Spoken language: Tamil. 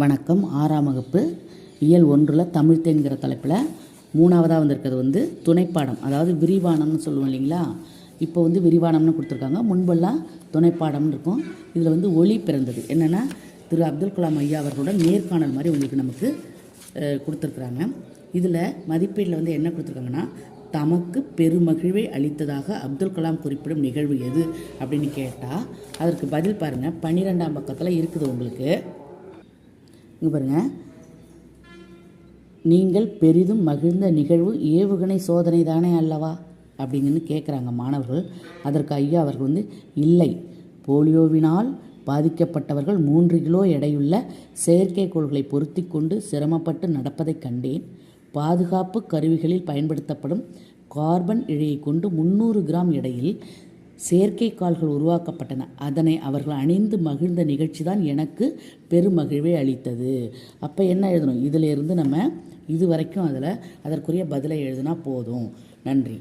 வணக்கம். ஆறாம் வகுப்பு இயல் ஒன்றில் தமிழ் தலைப்பில் மூணாவதாக வந்திருக்கிறது வந்து துணைப்பாடம். அதாவது விரிவானம்னு சொல்லுவோம் இல்லைங்களா? இப்போ வந்து விரிவானம்னு கொடுத்துருக்காங்க. முன்பெல்லாம் துணைப்பாடம்னு இருக்கும். இதில் வந்து ஒளி பிறந்தது. என்னென்னா திரு அப்துல் கலாம் ஐயா அவர்களோட நேர்காணல் மாதிரி உங்களுக்கு நமக்கு கொடுத்துருக்குறாங்க. இதில் மதிப்பீட்டில் வந்து என்ன கொடுத்துருக்காங்கன்னா தமக்கு பெருமகிழ்வை அளித்ததாக அப்துல் கலாம் குறிப்பிடும் நிகழ்வு எது? அப்படின்னு கேட்டால் அதற்கு பதில் பாருங்கள் பன்னிரெண்டாம் பக்கத்தில் இருக்குது உங்களுக்கு. இங்கே பாருங்கள் நீங்கள் பெரிதும் மகிழ்ந்த நிகழ்வு ஏவுகணை சோதனை தானே அல்லவா? அப்படிங்கன்னு கேட்குறாங்க மாணவர்கள். அதற்கு ஐயா அவர்கள் வந்து இல்லை. போலியோவினால் பாதிக்கப்பட்டவர்கள் மூன்று கிலோ எடையுள்ள செயற்கைக்கோள்களை பொருத்தி கொண்டு சிரமப்பட்டு நடப்பதைக் கண்டேன். பாதுகாப்பு கருவிகளில் பயன்படுத்தப்படும் கார்பன் இழையை கொண்டு முந்நூறு கிராம் எடையில் செயற்கை கால்கள் உருவாக்கப்பட்டன. அதனை அவர்கள் அணிந்து மகிழ்ந்த நிகழ்ச்சி தான் எனக்கு பெருமகிழ்வை அளித்தது. அப்போ என்ன எழுதணும்? இதிலிருந்து நம்ம இது வரைக்கும் அதில் அதற்குரிய பதிலை எழுதினா போதும். நன்றி.